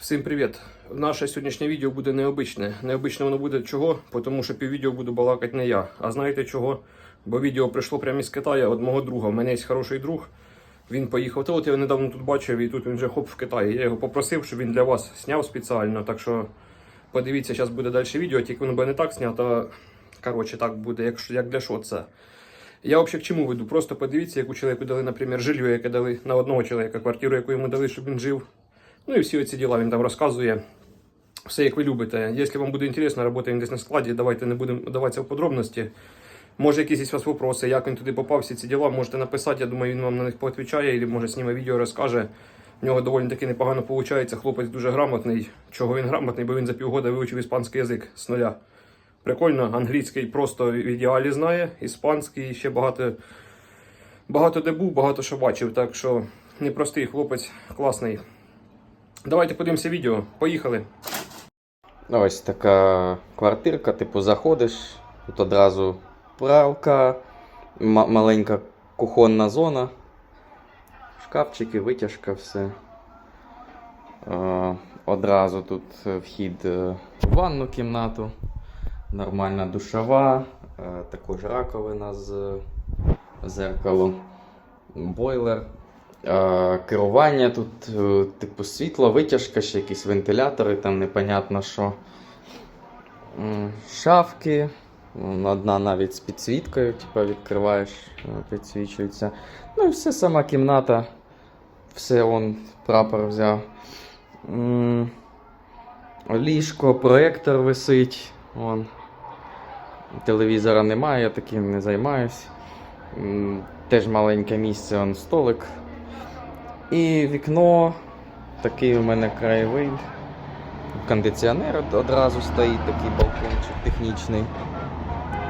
Всім привіт! Наше сьогоднішнє відео буде необичне. Необичне воно буде чого? Тому що піввідео буду балакати не я. А знаєте чого? Бо відео прийшло прямо із Китаю від мого друга. У мене є хороший друг. Він поїхав. Та от я недавно тут бачив, і тут він вже хоп в Китаї. Я його попросив, щоб він для вас зняв спеціально. Так що подивіться, зараз буде далі відео, тільки воно буде не так знято. Коротше, так буде, як, як для що це. Я взагалі к чому веду? Просто подивіться, яку чоловіку дали, наприклад, жилье, яке дали на одного чоловіка, квартиру, яку йому дали, щоб він жив. Ну і всі ці діла він там розказує. Все як ви любите. Якщо вам буде інтересно, робота десь на складі, давайте не будемо вдаватися в подробності. Може, якісь у вас вопроси, як він туди попав, всі ці діла, можете написати, я думаю, він вам на них поотвічає, або може зніме відео, розкаже. В нього доволі таки непогано виходить. Хлопець дуже грамотний. Чого він грамотний? Бо він за півгода вивчив іспанський язик з нуля. Прикольно, англійський просто в ідеалі знає, іспанський ще багато, багато де був, багато що бачив. Так що непростий хлопець, класний. Давайте подивимося відео. Поїхали. Ось така квартирка, типу, заходиш, тут одразу пралка, ма- маленька кухонна зона, шкафчики, витяжка, все. Е, одразу тут е, вхід е, в ванну кімнату, нормальна душова, е, також раковина з е, зеркалом, бойлер. Керування тут, е, типу, світло, витяжка, ще якісь вентилятори, там непонятно що. Шафки. Одна навіть з підсвіткою, типу, відкриваєш, е, підсвічується. Ну і все, сама кімната. Все, он прапор взяв. Ліжко, проєктор висить. Вон. Телевізора немає, я таким не займаюсь. Теж маленьке місце, он столик. І вікно, такий у мене краєвид. Кондиціонер одразу стоїть, такий балкончик технічний.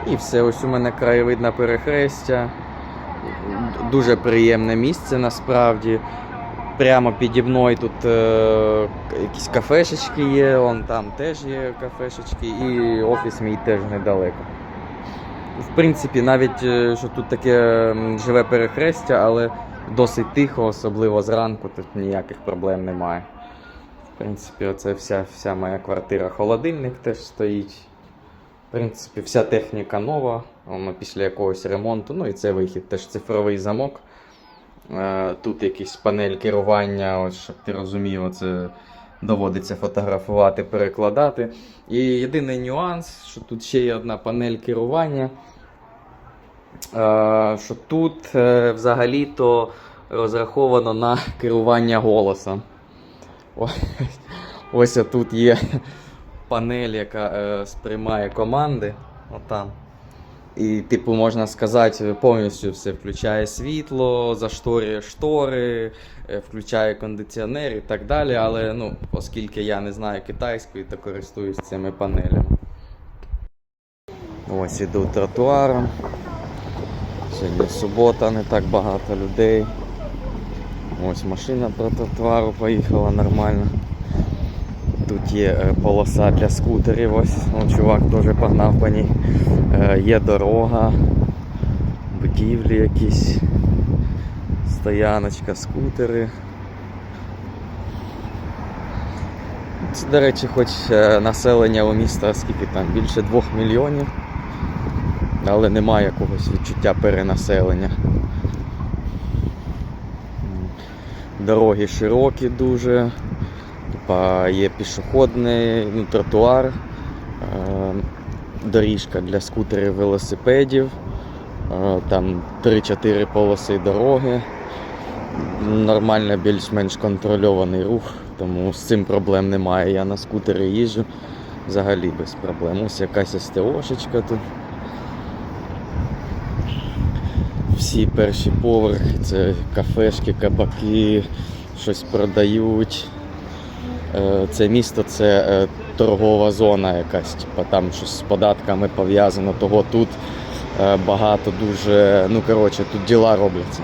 І все, ось у мене краєвид на перехрестя. Дуже приємне місце насправді. Прямо піді мною тут е, якісь кафешечки є, вон там теж є кафешечки, і офіс мій теж недалеко. В принципі, навіть е, що тут таке живе перехрестя, але досить тихо, особливо зранку, тут ніяких проблем немає. В принципі, оце вся, вся моя квартира. Холодильник теж стоїть. В принципі, вся техніка нова, воно після якогось ремонту. Ну і це вихід, теж цифровий замок. Е, Тут якісь панель керування, ось, щоб ти розумів, оце доводиться фотографувати, перекладати. І єдиний нюанс, що тут ще є одна панель керування. Е, Що тут е, взагалі-то розраховано на керування голосом. Ось, тут є панель, яка е, сприймає команди. Отам. І, типу, можна сказати, повністю все включає світло, зашторює штори, включає кондиціонер і так далі. Але ну, оскільки я не знаю китайської, то користуюсь цими панелями. Ось іду тротуаром. Сьогодні субота, не так багато людей. Ось машина по тротуару поїхала нормально. Тут є е, полоса для скутерів, ось Вон чувак теж погнав по ній. Е, Є дорога, будівлі якісь, стояночка, скутери. Це, до речі, хоч е, населення у міста скільки там, більше 2 мільйонів, але немає якогось відчуття перенаселення. Дороги широкі дуже. Є пішохідний ну, тротуар, е, доріжка для скутерів велосипедів, е, там 3-4 полоси дороги. Нормально, більш-менш контрольований рух, тому з цим проблем немає. Я на скутері їжджу взагалі без проблем. Ось якась СТОшечка тут. Всі перші поверхи, це кафешки, кабаки, щось продають. Е, Це місто це е, торгова зона якась, типа там щось з податками пов'язано, того тут е, багато дуже. Ну коротше, тут діла робляться.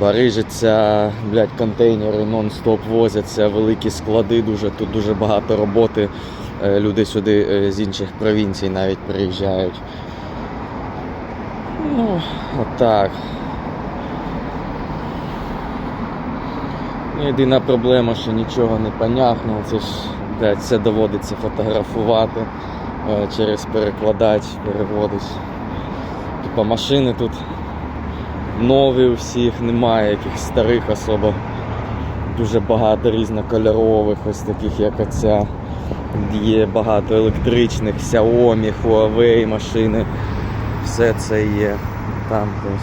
Барижиться, блядь, контейнери нон-стоп возяться, великі склади, дуже, тут дуже багато роботи. Люди сюди з інших провінцій навіть приїжджають. Ну, отак. Ну Єдина проблема, що нічого не понятно, це ж блядь, все доводиться фотографувати е, через перекладач, переводиш. Типа машини тут нові у всіх, немає якихось старих особо. Дуже багато різнокольорових, ось таких як оця. Є багато електричних, Xiaomi, Huawei машини. Все це є. Там теж.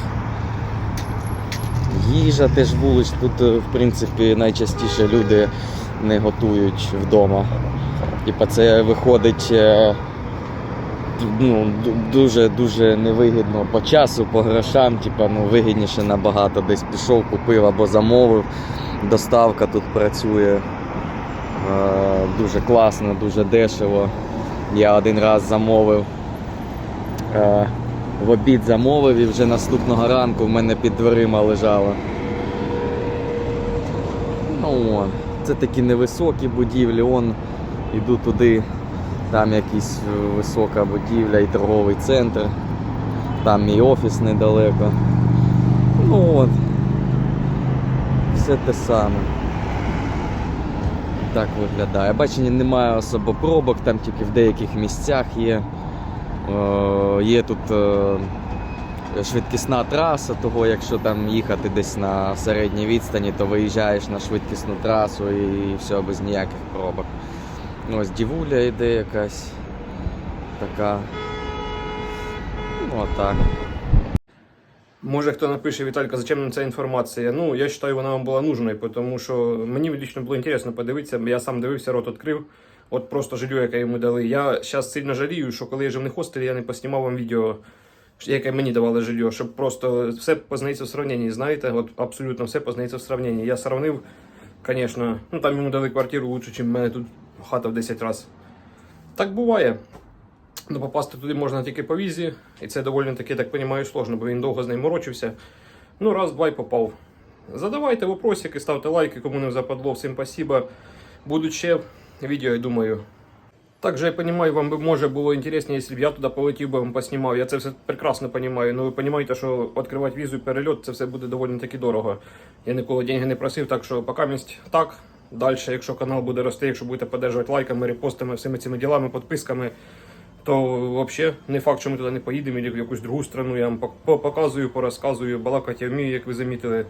Їжа теж вулич. Тут, е, в принципі, найчастіше люди не готують вдома. Типа це виходить е, ну, дуже дуже невигідно по часу, по грошам. Типа, ну, вигідніше набагато десь пішов, купив або замовив. Доставка тут працює е, дуже класно, дуже дешево. Я один раз замовив. В обід замовив і вже наступного ранку в мене під дверима лежало. Ну. Це такі невисокі будівлі, он іду туди, там якась е, висока будівля і торговий центр. Там мій офіс недалеко. Ну от. Все те саме. Так виглядає. Бачення немає особо пробок, там тільки в деяких місцях є. Е, Є тут е, швидкісна траса, того якщо там їхати десь на середній відстані, то виїжджаєш на швидкісну трасу і все без ніяких пробок. Ось дівуля йде якась така. Ну, отак. Може хто напише, Віталька, зачем нам ця інформація? Ну, я вважаю, вона вам була нужною, тому що мені лично було цікаво подивитися, я сам дивився, рот відкрив. От просто жилье, яке йому дали. Я зараз сильно жалію, що коли я жив не хостелі, я не поснімав вам відео, яке мені давали жилье, щоб просто все познається в сравненні. Знаєте, от абсолютно все познається в сравненні. Я сравнив, звісно, ну там йому дали квартиру лучше, ніж в мене тут хата в 10 разів. Так буває. Ну, попасти туди можна тільки по візі, і це доволі таки, так розумію, сложно, бо він довго з ним морочився. Ну, раз, два й попав. Задавайте вопросики, ставте лайки, кому не западло. Всім спасибо. Будуть ще відео, я думаю. Также я розумію, вам би може було інтересніше, якщо б я туди полетів би вам поснімав. Я це все прекрасно розумію. Ну ви розумієте, що відкривати візу і перельот це все буде доволі таки дорого. Я ніколи деньги не просив, так що поки місць так. Далі, якщо канал буде рости, якщо будете подержувати лайками, репостами, всіми цими ділами, підписками, то взагалі не факт, що ми туди не поїдемо або в якусь другу страну. Я вам показую, порозказую, балакати я вмію, як ви замітили,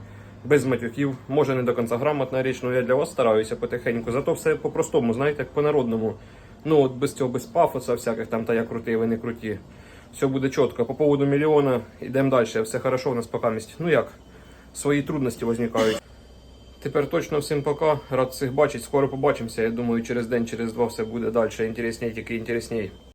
без матюків. Може не до кінця грамотна річ, але я для вас стараюся потихеньку. Зато все по-простому, знаєте, як по-народному. Ну от без цього, без пафоса всяких там, та я крутий, ви не круті. Все буде чітко. По поводу мільйона йдемо далі. Все хорошо у нас поки місць. Ну як? Свої трудності возникають. Тепер точно всім пока. Рад всіх бачити. Скоро побачимося. Я думаю, через день, через два все буде далі. Інтересніше, тільки інтересніше.